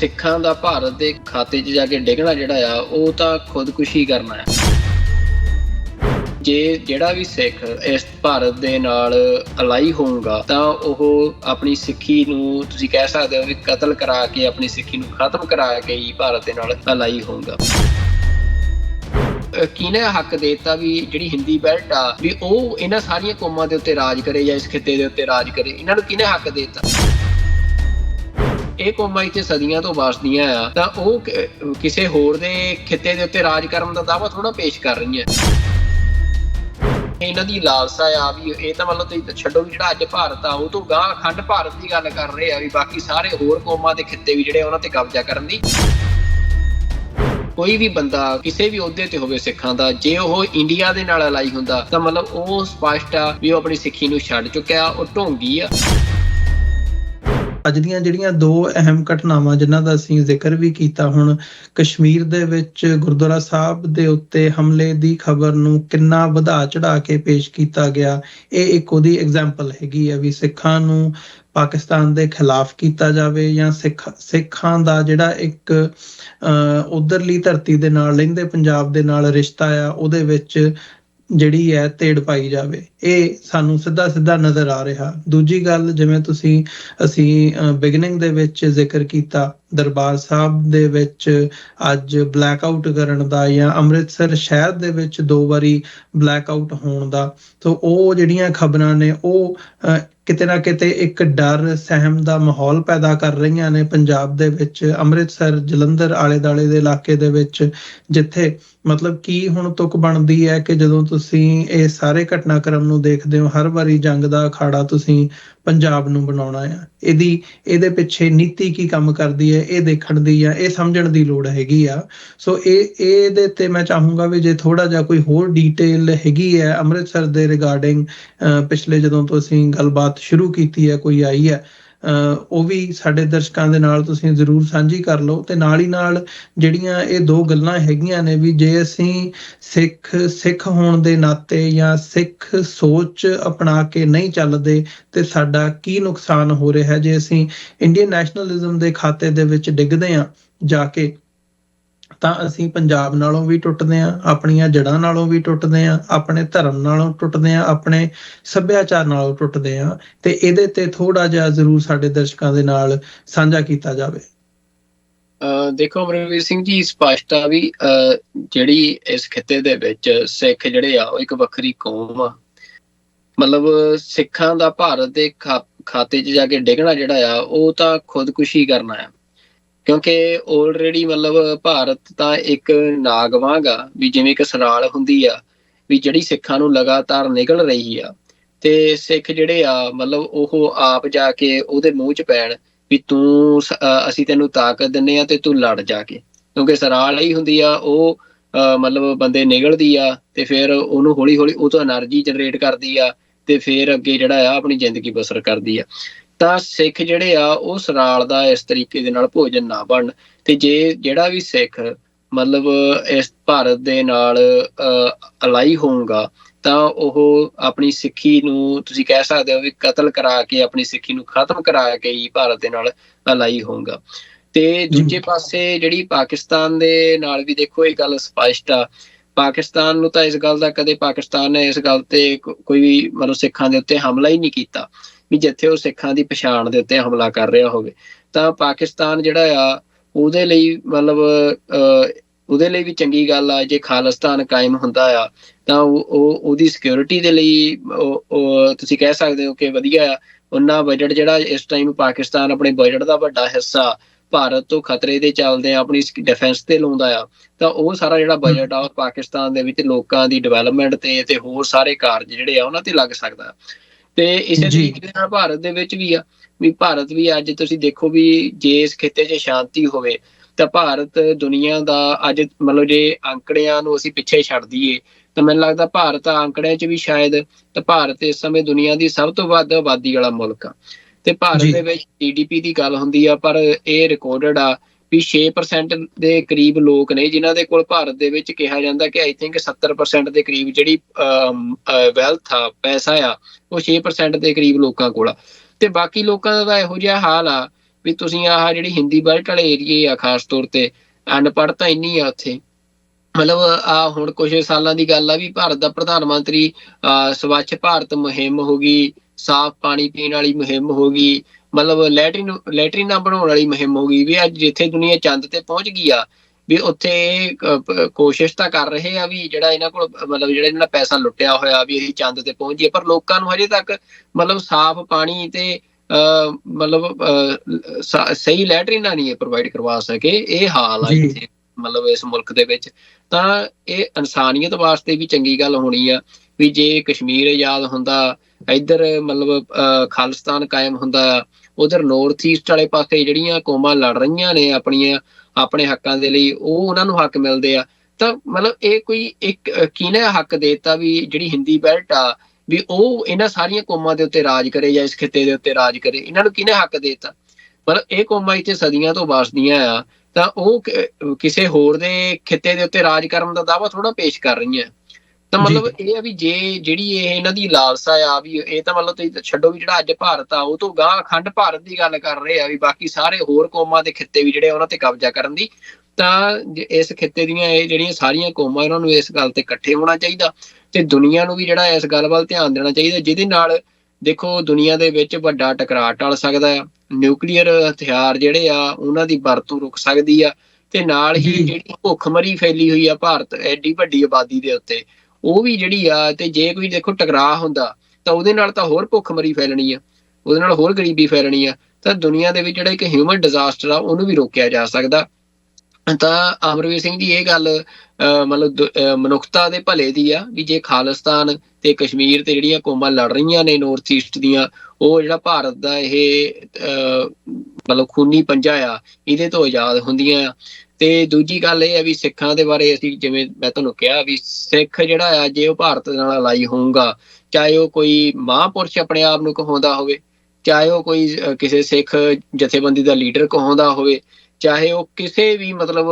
ਸਿੱਖਾਂ ਦਾ ਭਾਰਤ ਦੇ ਖਾਤੇ 'ਚ ਜਾ ਕੇ ਡਿੱਗਣਾ ਜਿਹੜਾ ਆ, ਉਹ ਤਾਂ ਖੁਦਕੁਸ਼ੀ ਕਰਨਾ ਹੈ ਜੇ ਜਿਹੜਾ ਵੀ ਸਿੱਖ ਇਸ ਭਾਰਤ ਦੇ ਨਾਲ ਅਲਾਈ ਹੋਊਗਾ, ਤਾਂ ਉਹ ਆਪਣੀ ਸਿੱਖੀ ਨੂੰ ਤੁਸੀਂ ਕਹਿ ਸਕਦੇ ਹੋ ਵੀ ਕਤਲ ਕਰਾ ਕੇ ਆਪਣੀ ਸਿੱਖੀ ਨੂੰ ਖਤਮ ਕਰਾ ਕੇ ਹੀ ਭਾਰਤ ਦੇ ਨਾਲ ਅਲਾਈ ਹੋਊਗਾ। ਕਿਹਨੇ ਹੱਕ ਦੇਤਾ ਵੀ ਜਿਹੜੀ ਹਿੰਦੀ ਬੈਲਟ ਆ, ਵੀ ਉਹ ਇਹਨਾਂ ਸਾਰੀਆਂ ਕੌਮਾਂ ਦੇ ਉੱਤੇ ਰਾਜ ਕਰੇ ਜਾਂ ਇਸ ਖਿੱਤੇ ਦੇ ਉੱਤੇ ਰਾਜ ਕਰੇ? ਇਹਨਾਂ ਨੂੰ ਕਿਹਨੇ ਹੱਕ ਦੇਤਾ? ਇਹ ਕੌਮਾਂ ਇੱਥੇ ਸਦੀਆਂ ਤੋਂ ਵਸਦੀਆਂ ਆ, ਤਾਂ ਉਹ ਕਿਸੇ ਹੋਰ ਦੇ ਖਿੱਤੇ ਦੇ ਉੱਤੇ ਰਾਜ ਕਰਨ ਦਾ ਦਾਅਵਾ ਥੋੜਾ ਪੇਸ਼ ਕਰ ਰਹੀਆਂ। ਇਹਨਾਂ ਦੀ ਲਾਲਸਾ ਆ ਵੀ ਇਹ ਤਾਂ ਮਤਲਬ ਤੁਸੀਂ ਛੱਡੋ ਵੀ ਜਿਹੜਾ ਅੱਜ ਭਾਰਤ ਆ, ਉਹ ਤੋਂ ਗਾਂ ਅਖੰਡ ਭਾਰਤ ਦੀ ਗੱਲ ਕਰ ਰਹੇ ਆ ਵੀ ਬਾਕੀ ਸਾਰੇ ਹੋਰ ਕੌਮਾਂ ਦੇ ਖਿੱਤੇ ਵੀ ਜਿਹੜੇ ਉਹਨਾਂ ਤੇ ਕਬਜ਼ਾ ਕਰਨ ਦੀ। ਕੋਈ ਵੀ ਬੰਦਾ ਕਿਸੇ ਵੀ ਅਹੁਦੇ ਤੇ ਹੋਵੇ ਸਿੱਖਾਂ ਦਾ, ਜੇ ਉਹ ਇੰਡੀਆ ਦੇ ਨਾਲ ਅਲਾਈ ਹੁੰਦਾ, ਤਾਂ ਮਤਲਬ ਉਹ ਸਪਸ਼ਟ ਆ ਵੀ ਉਹ ਆਪਣੀ ਸਿੱਖੀ ਨੂੰ ਛੱਡ ਚੁੱਕਿਆ, ਉਹ ਢੋਂਗੀ ਆ। ਅੱਜ ਦੀਆਂ ਜਿਹੜੀਆਂ ਦੋ ਅਹਿਮ ਘਟਨਾਵਾਂ ਜਿਨ੍ਹਾਂ ਦਾ ਅਸੀਂ ਜ਼ਿਕਰ ਵੀ ਕੀਤਾ ਹੁਣ ਕਸ਼ਮੀਰ ਦੇ ਵਿੱਚ ਗੁਰਦੁਆਰਾ ਸਾਹਿਬ ਦੇ ਉੱਤੇ ਹਮਲੇ ਦੀ ਖਬਰ ਨੂੰ ਕਿੰਨਾ ਵਧਾ ਚੜਾ ਕੇ ਪੇਸ਼ ਕੀਤਾ ਗਿਆ ਇਹ ਇੱਕ ਉਹਦੀ ਐਗਜ਼ਾਮਪਲ ਹੈਗੀ ਹੈ ਵੀ ਸਿੱਖਾਂ ਨੂੰ ਪਾਕਿਸਤਾਨ ਦੇ ਖਿਲਾਫ ਕੀਤਾ ਜਾਵੇ ਜਾਂ ਸਿੱਖ ਸਿੱਖਾਂ ਦਾ ਜਿਹੜਾ ਇੱਕ ਅਹ, ਉਧਰਲੀ ਧਰਤੀ ਦੇ ਨਾਲ ਲਹਿੰਦੇ ਪੰਜਾਬ ਦੇ ਨਾਲ ਰਿਸ਼ਤਾ ਆ ਉਹਦੇ ਵਿੱਚ ਜਿਹੜੀ ਹੈ ਤੇੜ ਪਾਈ ਜਾਵੇ। ਇਹ ਸਾਨੂੰ ਸਿੱਧਾ ਸਿੱਧਾ ਨਜ਼ਰ ਆ ਰਿਹਾ। ਦੂਜੀ ਗੱਲ, ਜਿਵੇਂ ਤੁਸੀਂ, ਅਸੀਂ ਬਿਗਨਿੰਗ ਦੇ ਵਿੱਚ ਜ਼ਿਕਰ ਕੀਤਾ, ਦਰਬਾਰ ਸਾਹਿਬ ਦੇ ਵਿੱਚ ਅੱਜ ਬਲੈਕ ਆਊਟ ਕਰਨ ਦਾ ਜਾਂ ਅੰਮ੍ਰਿਤਸਰ ਸ਼ਹਿਰ ਦੇ ਵਿੱਚ ਦੋ ਵਾਰੀ ਬਲੈਕ ਆਊਟ ਹੋਣ ਦਾ। ਤੋਂ ਉਹ ਜਿਹੜੀਆਂ ਖਬਰਾਂ ਨੇ, ਉਹ ਕਿਤੇ ਨਾ ਕਿਤੇ ਇੱਕ ਡਰ, ਸਹਿਮ ਦਾ ਮਾਹੌਲ ਪੈਦਾ ਕਰ ਰਹੀਆਂ ਨੇ ਪੰਜਾਬ ਦੇ ਵਿੱਚ, ਅੰਮ੍ਰਿਤਸਰ, ਜਲੰਧਰ ਆਲੇ ਦਾਲੇ ਦੇ ਇਲਾਕੇ ਦੇ ਵਿੱਚ, ਜਿੱਥੇ ਮਤਲਬ ਕੀ ਹੁਣ ਤੁਕ ਬਣਦੀ ਹੈ ਕਿ ਜਦੋਂ ਤੁਸੀਂ ਇਹ ਸਾਰੇ ਘਟਨਾਕ੍ਰਮ ਨੂੰ ਦੇਖਦੇ ਹੋ, ਹਰ ਵਾਰੀ ਜੰਗ ਦਾ ਅਖਾੜਾ ਤੁਸੀਂ ਪੰਜਾਬ ਨੂੰ ਬਣਾਉਣਾ ਆ ਇਹਦੀ, ਇਹਦੇ ਪਿੱਛੇ ਨੀਤੀ ਕੀ ਕੰਮ ਕਰਦੀ ਹੈ, ਇਹ ਦੇਖਣ ਦੀ ਆ ਇਹ ਸਮਝਣ ਦੀ ਲੋੜ ਹੈਗੀ ਆ। ਸੋ ਇਹ, ਇਹਦੇ ਤੇ ਮੈਂ ਚਾਹੂੰਗਾ ਵੀ ਜੇ ਥੋੜਾ ਜਿਹਾ ਕੋਈ ਹੋਰ ਡੀਟੇਲ ਹੈਗੀ ਹੈ ਅੰਮ੍ਰਿਤਸਰ ਦੇ ਰਿਗਾਰਡਿੰਗ ਪਿਛਲੇ ਜਦੋਂ ਤੁਸੀਂ ਅਸੀਂ ਗੱਲਬਾਤ ਸ਼ੁਰੂ ਕੀਤੀ ਹੈ, ਕੋਈ ਆਈ ਹੈ ਉਹ ਵੀ ਸਾਡੇ ਦਰਸ਼ਕਾਂ ਦੇ ਨਾਲ ਤੁਸੀਂ ਜ਼ਰੂਰ ਸਾਂਝੀ ਕਰ ਲਓ ਤੇ ਨਾਲ ਹੀ ਨਾਲ ਜਿਹੜੀਆਂ ਇਹ ਦੋ ਗੱਲਾਂ ਹੈਗੀਆਂ ਨੇ ਵੀ ਜੇ ਅਸੀਂ ਸਿੱਖ ਸਿੱਖ ਹੋਣ ਦੇ ਨਾਤੇ ਜਾਂ ਸਿੱਖ ਸੋਚ ਅਪਣਾ ਕੇ ਨਹੀਂ ਚੱਲਦੇ ਤੇ ਸਾਡਾ ਕੀ ਨੁਕਸਾਨ ਹੋ ਰਿਹਾ ਹੈ, ਜੇ ਅਸੀਂ ਇੰਡੀਅਨ ਨੈਸ਼ਨਲਿਜ਼ਮ ਦੇ ਖਾਤੇ ਦੇ ਵਿੱਚ ਡਿੱਗਦੇ ਹਾਂ, ਜਾ ਕੇ ਤਾਂ ਅਸੀਂ ਪੰਜਾਬ ਨਾਲੋਂ ਵੀ ਟੁੱਟਦੇ ਹਾਂ, ਆਪਣੀਆਂ ਜੜ੍ਹਾਂ ਨਾਲੋਂ ਵੀ ਟੁੱਟਦੇ ਹਾਂ, ਆਪਣੇ ਧਰਮ ਨਾਲੋਂ ਟੁੱਟਦੇ ਹਾਂ, ਆਪਣੇ ਸੱਭਿਆਚਾਰ ਨਾਲੋਂ ਟੁੱਟਦੇ ਹਾਂ ਤੇ ਇਹਦੇ ਤੇ ਥੋੜਾ ਜਿਹਾ ਜ਼ਰੂਰ ਸਾਡੇ ਦਰਸ਼ਕਾਂ ਦੇ ਨਾਲ ਸਾਂਝਾ ਕੀਤਾ ਜਾਵੇ। ਦੇਖੋ ਅਮਰਵੀਰ ਸਿੰਘ ਜੀ ਸਪਸ਼ਟ ਆ ਵੀ ਅਹ ਜਿਹੜੀ ਇਸ ਖਿੱਤੇ ਦੇ ਵਿੱਚ ਸਿੱਖ ਜਿਹੜੇ ਆ, ਉਹ ਇੱਕ ਵੱਖਰੀ ਕੌਮ ਆ। ਮਤਲਬ ਸਿੱਖਾਂ ਦਾ ਭਾਰਤ ਦੇ ਖਾ- ਖਾਤੇ 'ਚ ਜਾ ਕੇ ਡਿੱਗਣਾ ਜਿਹੜਾ ਆ, ਉਹ ਤਾਂ ਖੁਦਕੁਸ਼ੀ ਕਰਨਾ ਆ। ਕਿਉਂਕਿ ਆਲਰੇਡੀ ਮਤਲਬ ਭਾਰਤ ਤਾਂ ਇੱਕ ਨਾਗ ਵਾਂਗ ਆ, ਵੀ ਜਿਵੇਂ ਇੱਕ ਸਰਾਲ ਹੁੰਦੀ ਆ, ਵੀ ਜਿਹੜੀ ਸਿੱਖਾਂ ਨੂੰ ਲਗਾਤਾਰ ਨਿਕਲ ਰਹੀ ਆ, ਤੇ ਸਿੱਖ ਜਿਹੜੇ ਆ, ਮਤਲਬ ਉਹ ਆਪ ਜਾ ਕੇ ਉਹਦੇ ਮੂੰਹ 'ਚ ਪੈਣ ਵੀ ਤੂੰ ਅਸੀਂ ਤੈਨੂੰ ਤਾਕਤ ਦਿੰਨੇ ਆ ਤੇ ਤੂੰ ਲੜ ਜਾ ਕੇ। ਕਿਉਂਕਿ ਸਰਾਲ ਹੀ ਹੁੰਦੀ ਆ, ਉਹ ਮਤਲਬ ਬੰਦੇ ਨਿਗਲਦੀ ਆ ਤੇ ਫਿਰ ਉਹਨੂੰ ਹੌਲੀ ਹੌਲੀ ਉਹ ਤੋਂ એનર્ਜੀ ਜਨਰੇਟ ਕਰਦੀ ਆ ਤੇ ਫਿਰ ਅੱਗੇ ਜਿਹੜਾ ਆ ਆਪਣੀ ਜ਼ਿੰਦਗੀ ਬਸਰ ਕਰਦੀ ਆ। ਤਾਂ ਸਿੱਖ ਜਿਹੜੇ ਆ ਉਹ ਸਰਾਲ ਦਾ ਇਸ ਤਰੀਕੇ ਦੇ ਨਾਲ ਭੋਜਨ ਨਾ ਬਣ। ਤੇ ਜੇ ਜਿਹੜਾ ਵੀ ਸਿੱਖ ਮਤਲਬ ਇਸ ਭਾਰਤ ਦੇ ਨਾਲ ਅਲਾਈ ਹੋਊਗਾ ਤਾਂ ਉਹ ਆਪਣੀ ਸਿੱਖੀ ਨੂੰ ਤੁਸੀਂ ਕਹਿ ਸਕਦੇ ਹੋ ਵੀ ਕਤਲ ਕਰਾ ਕੇ ਆਪਣੀ ਸਿੱਖੀ ਨੂੰ ਖਤਮ ਕਰਾ ਕੇ ਹੀ ਭਾਰਤ ਦੇ ਨਾਲ ਅਲਾਈ ਹੋਊਗਾ। ਤੇ ਦੂਜੇ ਪਾਸੇ ਜਿਹੜੀ ਪਾਕਿਸਤਾਨ ਦੇ ਨਾਲ ਵੀ ਦੇਖੋ ਇਹ ਗੱਲ ਸਪਸ਼ਟ ਆ। ਪਾਕਿਸਤਾਨ ਨੂੰ ਤਾਂ ਇਸ ਗੱਲ ਦਾ ਕਦੇ ਪਾਕਿਸਤਾਨ ਨੇ ਇਸ ਗੱਲ ਤੇ ਕੋਈ ਵੀ ਮਤਲਬ ਸਿੱਖਾਂ ਦੇ ਉੱਤੇ ਹਮਲਾ ਹੀ ਨਹੀਂ ਕੀਤਾ। ਵੀ ਜਿੱਥੇ ਉਹ ਸਿੱਖਾਂ ਦੀ ਪਛਾਣ ਦੇ ਉੱਤੇ ਹਮਲਾ ਕਰ ਰਿਹਾ ਹੋਵੇ ਤਾਂ ਪਾਕਿਸਤਾਨ ਜਿਹੜਾ ਆ ਉਹਦੇ ਲਈ ਮਤਲਬ ਉਹਦੇ ਲਈ ਵੀ ਚੰਗੀ ਗੱਲ ਆ ਜੇ ਖਾਲਿਸਤਾਨ ਕਾਇਮ ਹੁੰਦਾ ਆ ਤਾਂ ਉਹ ਉਹ- ਉਹਦੀ ਸਿਕਿਉਰਿਟੀ ਦੇ ਲਈ ਤੁਸੀਂ ਕਹਿ ਸਕਦੇ ਹੋ ਕਿ ਵਧੀਆ ਆ। ਉਹਨਾਂ ਬਜਟ ਜਿਹੜਾ ਇਸ ਟਾਈਮ ਪਾਕਿਸਤਾਨ ਆਪਣੇ ਬਜਟ ਦਾ ਵੱਡਾ ਹਿੱਸਾ ਭਾਰਤ ਤੋਂ ਖਤਰੇ ਦੇ ਚੱਲਦੇ ਆ ਆਪਣੀ ਡਿਫੈਂਸ ਤੇ ਲਾਉਂਦਾ ਆ ਤਾਂ ਉਹ ਸਾਰਾ ਜਿਹੜਾ ਬਜਟ ਆ ਪਾਕਿਸਤਾਨ ਦੇ ਵਿੱਚ ਲੋਕਾਂ ਦੀ ਡਿਵੈਲਪਮੈਂਟ ਤੇ ਤੇ ਹੋਰ ਸਾਰੇ ਕਾਰਜ ਜਿਹੜੇ ਆ ਉਹਨਾਂ ਤੇ ਲੱਗ ਸਕਦਾ। ਤੇ ਇਸੇ। ਤਰੀਕੇ ਨਾਲ ਭਾਰਤ ਦੇ ਵਿੱਚ ਵੀ ਆ ਵੀ ਭਾਰਤ ਵੀ ਅੱਜ ਤੁਸੀਂ ਦੇਖੋ ਵੀ ਜੇ ਇਸ ਖਿੱਤੇ 'ਚ ਸ਼ਾਂਤੀ ਹੋਵੇ ਤਾਂ ਭਾਰਤ ਦੁਨੀਆ ਦਾ ਅੱਜ ਮਤਲਬ ਜੇ ਅੰਕੜਿਆਂ ਨੂੰ ਅਸੀਂ ਪਿੱਛੇ ਛੱਡ ਦਈਏ ਤਾਂ ਮੈਨੂੰ ਲੱਗਦਾ ਭਾਰਤ ਅੰਕੜਿਆਂ 'ਚ ਵੀ ਸ਼ਾਇਦ ਤਾਂ ਭਾਰਤ ਇਸ ਸਮੇਂ ਦੁਨੀਆ ਦੀ ਸਭ ਤੋਂ ਵੱਧ ਆਬਾਦੀ ਵਾਲਾ ਮੁਲਕ ਆ ਤੇ ਭਾਰਤ। ਦੇ ਵਿੱਚ ਜੀਡੀਪੀ ਦੀ ਗੱਲ ਹੁੰਦੀ ਆ ਪਰ ਇਹ ਰਿਕਾਰਡਡ ਆ ਵੀ 6% ਦੇ ਕਰੀਬ ਲੋਕ ਨੇ, ਜਿਨ੍ਹਾਂ ਦੇ ਕੋਲ ਭਾਰਤ ਦੇ ਵਿੱਚ ਕਿਹਾ ਜਾਂਦਾ ਕਿ ਆਈ ਥਿੰਕ 70% ਦੇ ਕਰੀਬ ਜਿਹੜੀ ਵੈਲਥ ਆ, ਪੈਸਾ ਆ, ਉਹ 6% ਦੇ ਕਰੀਬ ਲੋਕਾਂ ਕੋਲ ਆ। ਤੇ ਬਾਕੀ ਲੋਕਾਂ ਦਾ ਇਹੋ ਜਿਹਾ ਹਾਲ ਆ ਵੀ ਤੁਸੀਂ ਆਹ ਜਿਹੜੀ ਹਿੰਦੀ ਬੈਲਟ ਵਾਲੇ ਏਰੀਏ ਆ ਖਾਸ ਤੌਰ ਤੇ, ਅਨਪੜ੍ਹ ਤਾਂ ਇੰਨੀ ਆ ਉੱਥੇ। ਮਤਲਬ ਆ ਹੁਣ ਕੁਝ ਸਾਲਾਂ ਦੀ ਗੱਲ ਆ ਵੀ ਭਾਰਤ ਦਾ ਪ੍ਰਧਾਨ ਮੰਤਰੀ ਅਹ ਸਵੱਛ ਭਾਰਤ ਮੁਹਿੰਮ ਹੋ ਗਈ, ਸਾਫ਼ ਪਾਣੀ ਪੀਣ ਵਾਲੀ ਮੁਹਿੰਮ ਹੋ ਗਈ ਮਤਲਬ ਲੈਟਰਿਨ ਲੈਟਰਿਨਾਂ ਬਣਾਉਣ ਵਾਲੀ ਮੁਹਿੰਮ ਹੋ ਗਈ ਵੀ ਅੱਜ ਜਿੱਥੇ ਦੁਨੀਆ ਚੰਦ ਤੇ ਪਹੁੰਚ ਗਈ ਆ ਵੀ ਉੱਥੇ ਇਹ, ਕੋਸ਼ਿਸ਼ ਤਾਂ ਕਰ ਰਹੇ ਆ ਵੀ ਜਿਹੜਾ ਇਹਨਾਂ ਕੋਲ ਮਤਲਬ ਜਿਹੜਾ ਇਹਨਾਂ ਦਾ ਪੈਸਾ ਲੁੱਟਿਆ ਹੋਇਆ ਵੀ ਅਸੀਂ ਚੰਦ ਤੇ ਪਹੁੰਚ ਜਾਈਏ ਪਰ ਲੋਕਾਂ ਨੂੰ ਹਜੇ ਤੱਕ ਮਤਲਬ ਸਾਫ਼ ਪਾਣੀ ਤੇ ਮਤਲਬ ਸਹੀ ਲੈਟਰਿਨਾਂ ਨਹੀਂ ਪ੍ਰੋਵਾਈਡ ਕਰਵਾ ਸਕੇ ਇਹ ਹਾਲ ਆ। ਇੱਥੇ ਮਤਲਬ ਇਸ ਮੁਲਕ ਦੇ ਵਿੱਚ ਤਾਂ ਇਹ ਇਨਸਾਨੀਅਤ ਵਾਸਤੇ ਵੀ ਚੰਗੀ ਗੱਲ ਹੋਣੀ ਆ ਵੀ ਜੇ ਕਸ਼ਮੀਰ ਆਜ਼ਾਦ ਹੁੰਦਾ ਇੱਧਰ ਮਤਲਬ ਅਹ, ਖਾਲਿਸਤਾਨ ਕਾਇਮ ਹੁੰਦਾ ਉਧਰ ਨਾਰਥ ਈਸਟ ਵਾਲੇ ਪਾਸੇ ਜਿਹੜੀਆਂ ਕੌਮਾਂ ਲੜ ਰਹੀਆਂ ਨੇ ਆਪਣੀਆਂ ਆਪਣੇ ਹੱਕਾਂ ਦੇ ਲਈ ਉਹ ਉਹਨਾਂ ਨੂੰ ਹੱਕ ਮਿਲਦੇ ਆ। ਤਾਂ ਮਤਲਬ ਇਹ ਕੋਈ ਇੱਕ ਅਹ, ਕਿਹਨੇ ਹੱਕ ਦੇਤਾ ਵੀ ਜਿਹੜੀ ਹਿੰਦੀ ਬੈਲਟ ਆ ਵੀ ਉਹ ਇਹਨਾਂ ਸਾਰੀਆਂ ਕੌਮਾਂ ਦੇ ਉੱਤੇ ਰਾਜ ਕਰੇ ਜਾਂ ਇਸ ਖਿੱਤੇ ਦੇ ਉੱਤੇ ਰਾਜ ਕਰੇ ਇਹਨਾਂ ਨੂੰ ਕਿਹਨੇ ਹੱਕ ਦੇਤਾ? ਮਤਲਬ ਇਹ ਕੌਮਾਂ ਇੱਥੇ ਸਦੀਆਂ ਤੋਂ ਵਸਦੀਆਂ ਆ ਤਾਂ ਉਹ ਕਿਸੇ ਹੋਰ ਦੇ ਖਿੱਤੇ ਦੇ ਉੱਤੇ ਰਾਜ ਕਰਨ ਦਾ ਦਾਅਵਾ ਥੋੜਾ ਪੇਸ਼ ਕਰ ਰਹੀਆਂ। ਤਾਂ। ਮਤਲਬ ਇਹ ਆ ਵੀ ਜੇ ਜਿਹੜੀ ਇਹ ਇਹਨਾਂ ਦੀ ਲਾਲਸਾ ਆ ਵੀ ਇਹ ਤਾਂ ਮਤਲਬ ਤੁਸੀਂ ਛੱਡੋ ਵੀ ਜਿਹੜਾ ਅੱਜ ਭਾਰਤ ਆ ਉਹ ਤੋਂ ਗਾਂ ਅਖੰਡ ਭਾਰਤ ਦੀ ਗੱਲ ਕਰ ਰਹੇ ਆ ਵੀ ਬਾਕੀ ਸਾਰੇ ਹੋਰ ਕੌਮਾਂ ਦੇ ਖਿੱਤੇ ਵੀ ਜਿਹੜੇ ਉਹਨਾਂ ਤੇ ਕਬਜ਼ਾ ਕਰਨ ਦੀ ਤਾਂ ਇਸ ਖਿੱਤੇ ਦੀਆਂ ਇਹ ਜਿਹੜੀਆਂ ਸਾਰੀਆਂ ਕੌਮਾਂ ਇਹਨਾਂ ਨੂੰ ਇਸ ਗੱਲ ਤੇ ਇਕੱਠੇ ਹੋਣਾ ਚਾਹੀਦਾ ਤੇ ਦੁਨੀਆ ਨੂੰ ਵੀ ਜਿਹੜਾ ਇਸ ਗੱਲ ਵੱਲ ਧਿਆਨ ਦੇਣਾ ਚਾਹੀਦਾ ਜਿਹਦੇ ਨਾਲ ਦੇਖੋ ਦੁਨੀਆ ਦੇ ਵਿੱਚ ਵੱਡਾ ਟਕਰਾਅ ਟਲ ਸਕਦਾ ਆ ਨਿਊਕਲੀਅਰ ਹਥਿਆਰ ਜਿਹੜੇ ਆ ਉਹਨਾਂ ਦੀ ਵਰਤੋਂ ਰੁਕ ਸਕਦੀ ਆ ਤੇ ਨਾਲ ਹੀ। ਜਿਹੜੀ ਭੁੱਖਮਰੀ ਫੈਲੀ ਹੋਈ ਆ ਭਾਰਤ ਐਡੀ ਵੱਡੀ ਆਬਾਦੀ ਦੇ ਉੱਤੇ ਉਹ ਵੀ ਜਿਹੜੀ ਆ ਤੇ ਜੇ ਕੋਈ ਦੇਖੋ ਟਕਰਾਅ ਹੁੰਦਾ ਤਾਂ ਉਹਦੇ ਨਾਲ ਤਾਂ ਹੋਰ ਭੁੱਖਮਰੀ ਫੈਲਣੀ ਆ ਉਹਦੇ ਨਾਲ ਹੋਰ ਗਰੀਬੀ ਫੈਲਣੀ ਆ ਤਾਂ ਦੁਨੀਆ ਦੇ ਵਿੱਚ ਜਿਹੜਾ ਇੱਕ ਹਿਊਮਨ ਡਿਜ਼ਾਸਟਰ ਆ ਉਹਨੂੰ ਵੀ ਰੋਕਿਆ ਜਾ ਸਕਦਾ। ਤਾਂ ਅਮਰਵੀਰ ਸਿੰਘ ਦੀ ਇਹ ਗੱਲ ਅਹ, ਮਤਲਬ ਅਹ, ਮਨੁੱਖਤਾ ਦੇ ਭਲੇ ਦੀ ਆ ਵੀ ਜੇ ਖਾਲਿਸਤਾਨ ਤੇ ਕਸ਼ਮੀਰ ਤੇ ਜਿਹੜੀਆਂ ਕੌਮਾਂ ਲੜ ਰਹੀਆਂ ਨੇ ਨਾਰਥ ਈਸਟ ਦੀਆਂ ਉਹ ਜਿਹੜਾ ਭਾਰਤ ਦਾ ਇਹ ਅਹ, ਮਤਲਬ ਖੂਨੀ ਪੰਜਾ ਆ ਇਹਦੇ ਤੋਂ ਆਜ਼ਾਦ ਹੁੰਦੀਆਂ ਆ। ਤੇ ਦੂਜੀ ਗੱਲ ਇਹ ਆ ਵੀ ਸਿੱਖਾਂ ਦੇ ਬਾਰੇ ਅਸੀਂ ਜਿਵੇਂ ਮੈਂ ਤੁਹਾਨੂੰ ਕਿਹਾ ਵੀ ਸਿੱਖ ਜਿਹੜਾ ਆ, ਜੇ ਉਹ ਭਾਰਤ ਨਾਲ ਅਲਾਈ ਹੋਊਗਾ, ਚਾਹੇ ਉਹ ਕੋਈ ਮਹਾਂਪੁਰਸ਼ ਆਪਣੇ ਆਪ ਨੂੰ ਕਹਾਉਂਦਾ ਹੋਵੇ, ਚਾਹੇ ਉਹ ਕੋਈ ਕਿਸੇ ਸਿੱਖ ਜਥੇਬੰਦੀ ਦਾ ਲੀਡਰ ਕਹਾਉਂਦਾ ਹੋਵੇ, ਚਾਹੇ ਉਹ ਕਿਸੇ ਵੀ ਮਤਲਬ,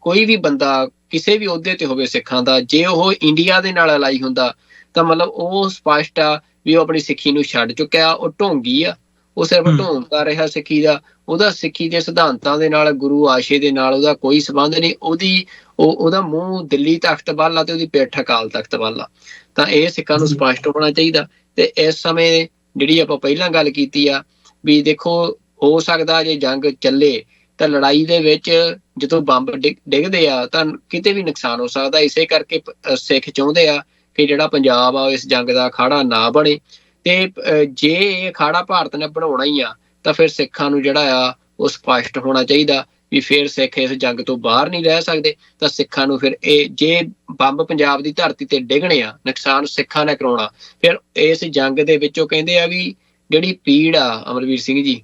ਕੋਈ ਵੀ ਬੰਦਾ ਕਿਸੇ ਵੀ ਅਹੁਦੇ ਤੇ ਹੋਵੇ ਸਿੱਖਾਂ ਦਾ, ਜੇ ਉਹ ਇੰਡੀਆ ਦੇ ਨਾਲ ਅਲਾਈ ਹੁੰਦਾ, ਤਾਂ ਮਤਲਬ ਉਹ ਸਪਸ਼ਟ ਆ ਵੀ ਉਹ ਆਪਣੀ ਸਿੱਖੀ ਨੂੰ ਛੱਡ ਚੁੱਕਿਆ, ਉਹ ਢੋਂਗੀ ਆ। ਉਹ ਸਿਰਫ। ਢੋਂਗ ਕਰ ਰਿਹਾ ਸਿੱਖੀ ਦਾ ਉਹਦਾ ਸਿੱਖੀ ਦੇ ਸਿਧਾਂਤਾਂ ਦੇ ਨਾਲ ਗੁਰੂ ਆਸ਼ੇ ਦੇ ਨਾਲ ਉਹਦਾ ਕੋਈ ਸਬੰਧ ਨਹੀਂ। ਉਹਦੀ ਉਹ ਉਹਦਾ ਮੂੰਹ ਦਿੱਲੀ ਤਖਤ ਵੱਲ ਆ ਤੇ ਉਹਦੀ ਪਿੱਠ ਅਕਾਲ ਤਖਤ ਵੱਲ ਆ। ਤਾਂ ਇਹ ਸਿੱਖਾਂ ਨੂੰ। ਸਪਸ਼ਟ ਹੋਣਾ ਚਾਹੀਦਾ। ਤੇ ਇਸ ਸਮੇਂ ਜਿਹੜੀ ਆਪਾਂ ਪਹਿਲਾਂ ਗੱਲ ਕੀਤੀ ਆ ਵੀ ਦੇਖੋ ਹੋ ਸਕਦਾ ਜੇ ਜੰਗ ਚੱਲੇ ਤਾਂ ਲੜਾਈ ਦੇ ਵਿੱਚ ਜਦੋਂ ਬੰਬ ਡਿੱਗ- ਡਿੱਗਦੇ ਆ ਤਾਂ ਕਿਤੇ ਵੀ ਨੁਕਸਾਨ ਹੋ ਸਕਦਾ। ਇਸੇ ਕਰਕੇ ਸਿੱਖ ਚਾਹੁੰਦੇ ਆ ਕਿ ਜਿਹੜਾ ਪੰਜਾਬ ਆ ਇਸ ਜੰਗ ਦਾ ਅਖਾੜਾ ਨਾ ਬਣੇ। ਤੇ ਜੇ ਇਹ ਅਖਾੜਾ ਭਾਰਤ ਨੇ ਬਣਾਉਣਾ ਹੀ ਆ ਤਾਂ ਫਿਰ ਸਿੱਖਾਂ ਨੂੰ ਜਿਹੜਾ ਆ ਉਹ ਸਪਸ਼ਟ ਹੋਣਾ ਚਾਹੀਦਾ ਵੀ ਫਿਰ ਸਿੱਖ ਇਸ ਜੰਗ ਤੋਂ ਬਾਹਰ ਨਹੀਂ ਰਹਿ ਸਕਦੇ ਤਾਂ ਸਿੱਖਾਂ ਨੂੰ ਫਿਰ ਇਹ ਜੇ ਬੰਬ ਪੰਜਾਬ ਦੀ ਧਰਤੀ ਤੇ ਡਿੱਗਣੇ ਆ ਨੁਕਸਾਨ ਸਿੱਖਾਂ ਨੇ ਕਰਾਉਣਾ ਫਿਰ ਇਸ ਜੰਗ ਦੇ ਵਿੱਚੋਂ ਕਹਿੰਦੇ ਆ ਵੀ ਜਿਹੜੀ ਪੀੜ ਆ ਅਮਰਵੀਰ ਸਿੰਘ ਜੀ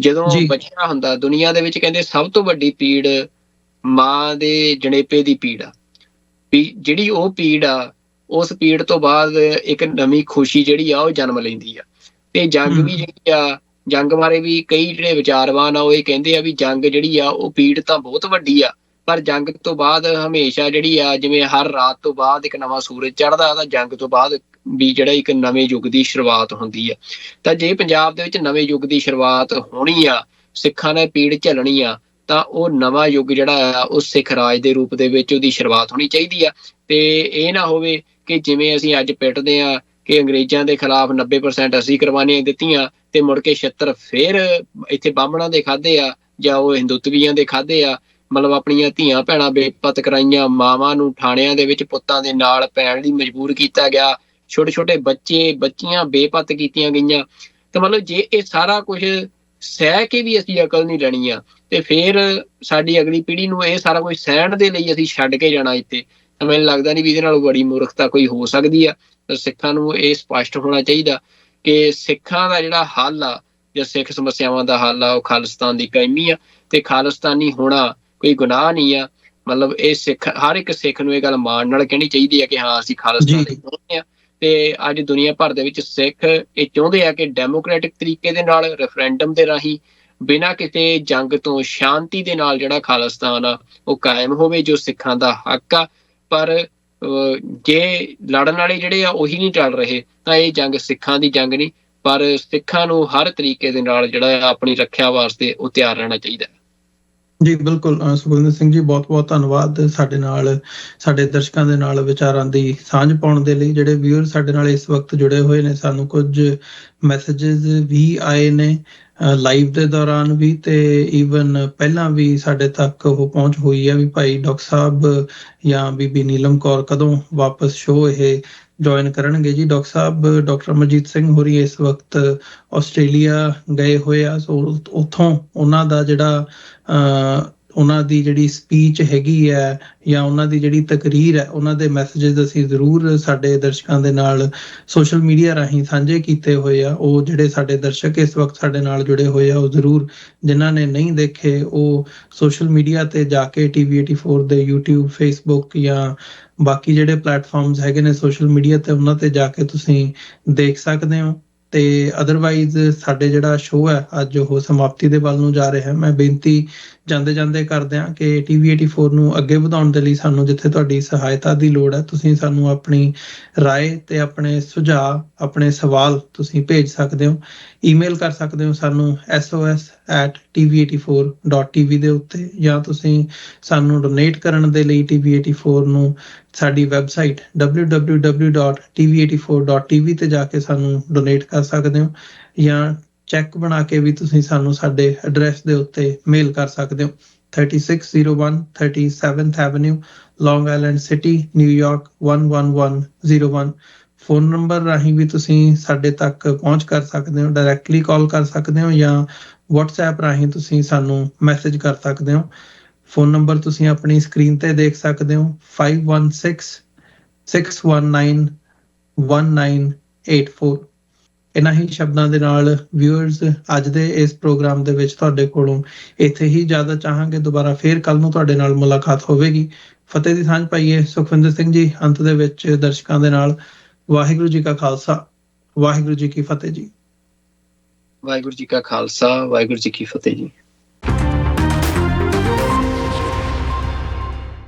ਜਦੋਂ। ਬੱਚਾ ਹੁੰਦਾ ਦੁਨੀਆ ਦੇ ਵਿੱਚ ਕਹਿੰਦੇ ਸਭ ਤੋਂ ਵੱਡੀ ਪੀੜ ਮਾਂ ਦੇ ਜਣੇਪੇ ਦੀ ਪੀੜ ਆ ਵੀ ਜਿਹੜੀ ਉਹ ਪੀੜ ਆ ਉਸ ਪੀੜ ਤੋਂ ਬਾਅਦ ਇੱਕ ਨਵੀਂ ਖੁਸ਼ੀ ਜਿਹੜੀ ਆ ਉਹ ਜਨਮ ਲੈਂਦੀ ਆ। ਤੇ ਜੰਗ। ਵੀ ਜਿਹੜੀ ਆ ਜੰਗ ਬਾਰੇ ਵੀ ਕਈ ਜਿਹੜੇ ਵਿਚਾਰਵਾਨ ਆ ਉਹ ਇਹ ਕਹਿੰਦੇ ਆ ਵੀ ਜੰਗ ਜਿਹੜੀ ਆ ਉਹ ਪੀੜ ਤਾਂ ਬਹੁਤ ਵੱਡੀ ਆ ਪਰ ਜੰਗ ਤੋਂ ਬਾਅਦ ਹਮੇਸ਼ਾ ਜਿਹੜੀ ਆ ਜਿਵੇਂ ਹਰ ਰਾਤ ਤੋਂ ਬਾਅਦ ਇੱਕ ਨਵਾਂ ਸੂਰਜ ਚੜ੍ਹਦਾ ਤਾਂ ਜੰਗ ਤੋਂ ਬਾਅਦ ਵੀ ਜਿਹੜਾ ਇੱਕ ਨਵੇਂ ਯੁੱਗ ਦੀ ਸ਼ੁਰੂਆਤ ਹੁੰਦੀ ਆ। ਤਾਂ ਜੇ ਪੰਜਾਬ ਦੇ ਵਿੱਚ ਨਵੇਂ ਯੁੱਗ ਦੀ ਸ਼ੁਰੂਆਤ ਹੋਣੀ ਆ ਸਿੱਖਾਂ ਨੇ ਪੀੜ ਝੱਲਣੀ ਆ ਤਾਂ ਉਹ ਨਵਾਂ ਯੁੱਗ ਜਿਹੜਾ ਆ ਉਹ ਸਿੱਖ ਰਾਜ ਦੇ ਰੂਪ ਦੇ ਵਿੱਚ ਉਹਦੀ ਸ਼ੁਰੂਆਤ ਹੋਣੀ ਚਾਹੀਦੀ ਆ। ਤੇ ਇਹ ਨਾ ਹੋਵੇ ਕਿ ਜਿਵੇਂ ਅਸੀਂ ਅੱਜ ਪਿੱਟਦੇ ਆ ਕਿ ਅੰਗਰੇਜ਼ਾਂ ਦੇ ਖਿਲਾਫ 90% ਅਸੀਂ ਕੁਰਬਾਨੀਆਂ ਦਿੱਤੀਆਂ ਤੇ ਮੁੜ ਕੇ 76 ਫੇਰ ਇੱਥੇ ਬਾਹਮਣਾਂ ਦੇ ਖਾਦੇ ਆ ਜਾਂ ਉਹ ਹਿੰਦੂਤਵੀਆਂ ਦੇ ਖਾਦੇ ਆ, ਮਤਲਬ ਆਪਣੀਆਂ ਧੀਆਂ ਭੈਣਾਂ ਬੇਪਤ ਕਰਾਈਆਂ, ਮਾਵਾਂ ਨੂੰ ਥਾਣਿਆਂ ਦੇ ਵਿੱਚ ਪੁੱਤਾਂ ਦੇ ਨਾਲ ਪੈਣ ਲਈ ਮਜਬੂਰ ਕੀਤਾ ਗਿਆ ਛੋਟੇ ਛੋਟੇ ਬੱਚੇ, ਬੱਚੀਆਂ ਬੇਪਤ ਕੀਤੀਆਂ ਗਈਆਂ। ਤੇ ਮਤਲਬ ਜੇ ਇਹ ਸਾਰਾ ਕੁਝ ਸਹਿ ਕੇ ਵੀ ਅਸੀਂ ਅਕਲ ਨਹੀਂ ਲੈਣੀ ਆ, ਤੇ ਫਿਰ ਸਾਡੀ ਅਗਲੀ ਪੀੜ੍ਹੀ ਨੂੰ ਇਹ ਸਾਰਾ ਕੁਝ ਸਹਿਣ ਦੇ ਲਈ ਅਸੀਂ ਛੱਡ ਕੇ ਜਾਣਾ ਇੱਥੇ। ਤਾਂ ਮੈਨੂੰ ਲੱਗਦਾ ਨਹੀਂ ਵੀ ਇਹਦੇ ਨਾਲੋਂ ਬੜੀ ਮੂਰਖਤਾ ਕੋਈ ਹੋ ਸਕਦੀ ਆ। ਸਿੱਖਾਂ ਨੂੰ ਇਹ ਸਪਸ਼ਟ ਹੋਣਾ ਚਾਹੀਦਾ ਕਿ ਸਿੱਖਾਂ ਦਾ ਜਿਹੜਾ ਹੱਲ ਆ ਜਾਂ ਸਿੱਖ ਸਮੱਸਿਆਵਾਂ ਦਾ ਹੱਲ ਆ ਉਹ ਖਾਲਿਸਤਾਨ ਦੀ ਕਾਇਮੀ ਆ ਤੇ ਖਾਲਿਸਤਾਨੀ ਹੋਣਾ ਕੋਈ ਗੁਨਾਹ ਨਹੀਂ ਆ। ਮਤਲਬ ਇਹ ਸਿੱਖ ਹਰ ਇੱਕ ਸਿੱਖ ਨੂੰ ਇਹ ਗੱਲ ਮਾਣ ਨਾਲ ਕਹਿਣੀ ਚਾਹੀਦੀ ਹੈ ਕਿ ਹਾਂ ਅਸੀਂ ਖਾਲਿਸਤਾਨ। ਦੇ ਚਾਹੁੰਦੇ ਆ ਤੇ ਅੱਜ ਦੁਨੀਆ ਭਰ ਦੇ ਵਿੱਚ ਸਿੱਖ ਇਹ ਚਾਹੁੰਦੇ ਆ ਕਿ ਡੈਮੋਕ੍ਰੈਟਿਕ ਤਰੀਕੇ ਦੇ ਨਾਲ ਰੈਫਰੈਂਡਮ ਦੇ ਰਾਹੀਂ ਬਿਨਾਂ ਕਿਸੇ ਜੰਗ ਤੋਂ ਸ਼ਾਂਤੀ ਦੇ ਨਾਲ ਜਿਹੜਾ ਖਾਲਿਸਤਾਨ ਆ ਉਹ ਕਾਇਮ ਹੋਵੇ ਜੋ ਸਿੱਖਾਂ ਦਾ ਹੱਕ ਆ। ਪਰ ਅਹ, ਜੇ ਲੜਨ ਵਾਲੇ ਜਿਹੜੇ ਆ ਉਹੀ ਨਹੀਂ ਚੱਲ ਰਹੇ ਤਾਂ ਇਹ ਜੰਗ ਸਿੱਖਾਂ ਦੀ ਜੰਗ ਨਹੀਂ ਪਰ ਸਿੱਖਾਂ ਨੂੰ ਹਰ ਤਰੀਕੇ ਦੇ ਨਾਲ ਜਿਹੜਾ ਆਪਣੀ ਰੱਖਿਆ ਵਾਸਤੇ ਉਹ ਤਿਆਰ ਰਹਿਣਾ ਚਾਹੀਦਾ। ਜੀ ਬਿਲਕੁਲ ਅ, ਸੁਖਵਿੰਦਰ ਸਿੰਘ ਜੀ ਬਹੁਤ ਬਹੁਤ ਧੰਨਵਾਦ ਸਾਡੇ ਨਾਲ ਸਾਡੇ ਦਰਸ਼ਕਾਂ ਦੇ ਨਾਲ ਵਿਚਾਰਾਂ ਦੀ ਸਾਂਝ ਪਾਉਣ ਦੇ ਲਈ। ਜਿਹੜੇ ਵਿਊਅਰ ਸਾਡੇ ਨਾਲ ਇਸ ਵਕਤ ਜੁੜੇ ਹੋਏ ਨੇ ਸਾਨੂੰ ਕੁਝ ਮੈਸੇजेस ਵੀ ਆਏ ਨੇ ਲਾਈਵ ਦੇ ਦੌਰਾਨ ਵੀ ਤੇ ਈਵਨ ਪਹਿਲਾਂ ਵੀ ਸਾਡੇ ਤੱਕ ਉਹ ਪਹੁੰਚ ਹੋਈ ਹੈ ਵੀ ਭਾਈ ਡਾਕਟਰ ਸਾਹਿਬ ਜਾਂ ਬੀਬੀ ਨੀਲਮ ਕੌਰ ਕਦੋਂ ਵਾਪਸ ਸ਼ੋਅ ਇਹ ਜੁਆਇਨ ਕਰਨਗੇ ਜੀ। ਡਾਕਟਰ ਸਾਹਿਬ, ਡਾਕਟਰ ਮਨਜੀਤ ਸਿੰਘ ਹੋਰੀ ਇਸ ਵਕਤ ਆਸਟ੍ਰੇਲੀਆ ਗਏ ਹੋਏ ਆ। ਸੋ ਉੱਥੋਂ ਉਹਨਾਂ ਦਾ ਜਿਹੜਾ ਅ ਉਹਨਾਂ ਦੀ ਜਿਹੜੀ ਸਪੀਚ ਹੈਗੀ ਹੈ ਜਾਂ ਉਹਨਾਂ ਦੀ ਜਿਹੜੀ ਤਕਰੀਰ ਹੈ, ਉਹਨਾਂ ਦੇ ਮੈਸੇजेस ਅਸੀਂ ਜ਼ਰੂਰ ਸਾਡੇ ਦਰਸ਼ਕਾਂ ਦੇ ਨਾਲ ਸੋਸ਼ਲ ਮੀਡੀਆ ਰਾਹੀਂ ਸਾਂਝੇ ਕੀਤੇ ਹੋਏ ਆ। ਉਹ ਜਿਹੜੇ ਸਾਡੇ ਦਰਸ਼ਕ ਇਸ ਵਕਤ ਸਾਡੇ ਨਾਲ ਜੁੜੇ ਹੋਏ ਆ, ਉਹ ਜ਼ਰੂਰ ਜਿਨ੍ਹਾਂ ਨੇ ਨਹੀਂ ਦੇਖੇ, ਉਹ ਸੋਸ਼ਲ ਮੀਡੀਆ ਤੇ ਜਾ ਕੇ TV84 ਦੇ YouTube, Facebook ਜਾਂ ਬਾਕੀ ਜਿਹੜੇ ਪਲੇਟਫਾਰਮਸ ਹੈਗੇ ਨੇ ਸੋਸ਼ਲ ਮੀਡੀਆ ਤੇ, ਉਹਨਾਂ ਤੇ ਜਾ ਕੇ ਤੁਸੀਂ ਦੇਖ ਸਕਦੇ ਹੋ। ਤੇ ਅਦਰਵਾਈਜ਼ ਸਾਡੇ ਜਿਹੜਾ ਸ਼ੋਅ ਹੈ ਅੱਜ ਉਹ ਸਮਾਪਤੀ ਦੇ ਵੱਲ ਨੂੰ ਜਾ ਰਿਹਾ ਹੈ ਮੈਂ ਬੇਨਤੀ ਜਾਂਦੇ ਜਾਂਦੇ ਕਰਦੇ ਹਾਂ ਕਿ TV84 ਨੂੰ ਅੱਗੇ ਵਧਾਉਣ ਦੇ ਲਈ ਸਾਨੂੰ ਜਿੱਥੇ ਤੁਹਾਡੀ ਸਹਾਇਤਾ ਦੀ ਲੋੜ ਹੈ ਤੁਸੀਂ ਸਾਨੂੰ ਆਪਣੀ رائے ਤੇ ਆਪਣੇ ਸੁਝਾਅ ਆਪਣੇ ਸਵਾਲ ਤੁਸੀਂ ਭੇਜ ਸਕਦੇ ਹੋ ਈਮੇਲ ਕਰ ਸਕਦੇ ਹੋ ਸਾਨੂੰ sos@tv84.tv ਦੇ ਉੱਤੇ ਜਾਂ ਤੁਸੀਂ ਸਾਨੂੰ ਡੋਨੇਟ ਕਰਨ ਦੇ ਲਈ TV84 ਨੂੰ ਸਾਡੀ ਵੈਬਸਾਈਟ www.tv84.tv ਤੇ ਜਾ ਕੇ ਸਾਨੂੰ ਡੋਨੇਟ ਕਰ ਸਕਦੇ ਹੋ ਜਾਂ ਚੈੱਕ ਬਣਾ ਕੇ ਵੀ ਤੁਸੀਂ ਸਾਨੂੰ ਸਾਡੇ ਐਡਰੈਸ ਦੇ ਉੱਤੇ ਮੇਲ ਕਰ ਸਕਦੇ ਹੋ। 3601 37th avenue long island city New York 11101 phone number ਰਾਹੀਂ ਵੀ ਤੁਸੀਂ ਸਾਡੇ ਤੱਕ ਪਹੁੰਚ ਕਰ ਸਕਦੇ ਹੋ ਡਾਇਰੈਕਟਲੀ ਕਾਲ ਕਰ ਸਕਦੇ ਹੋ ਜਾਂ WhatsApp ਰਾਹੀਂ ਤੁਸੀਂ ਸਾਨੂੰ ਮੈਸੇਜ ਕਰ ਸਕਦੇ ਹੋ। ਫੋਨ ਨੰਬਰ ਤੁਸੀਂ ਆਪਣੀ ਸਕਰੀਨ ਤੇ ਦੇਖ ਸਕਦੇ ਹੋ 516 619 1984 ਇਹਨਾਂ ਹੀ ਸ਼ਬਦਾਂ ਦੇ ਨਾਲ ਵਿਊਅਰਸ ਅੱਜ ਦੇ ਇਸ ਪ੍ਰੋਗਰਾਮ ਦੇ ਵਿੱਚ ਤੁਹਾਡੇ ਕੋਲੋਂ ਇੱਥੇ ਹੀ ਜ਼ਿਆਦਾ ਚਾਹਾਂਗੇ, ਦੁਬਾਰਾ ਫੇਰ ਕੱਲ ਨੂੰ ਤੁਹਾਡੇ ਨਾਲ ਮੁਲਾਕਾਤ ਹੋਵੇਗੀ। ਫਤਿਹ ਦੀ ਸਾਂਝ ਪਾਈਏ। ਸੁਖਵਿੰਦਰ ਸਿੰਘ ਜੀ, ਅੰਤ ਦੇ ਵਿੱਚ ਦਰਸ਼ਕਾਂ ਦੇ ਨਾਲ ਵਾਹਿਗੁਰੂ ਜੀ ਕਾ ਖਾਲਸਾ। ਵਾਹਿਗੁਰੂ ਜੀ ਕੀ ਫਤਿਹ ਜੀ। ਵਾਹਿਗੁਰੂ ਜੀ ਕਾ ਖਾਲਸਾ, ਵਾਹਿਗੁਰੂ ਜੀ ਕੀ ਫਤਿਹ ਜੀ।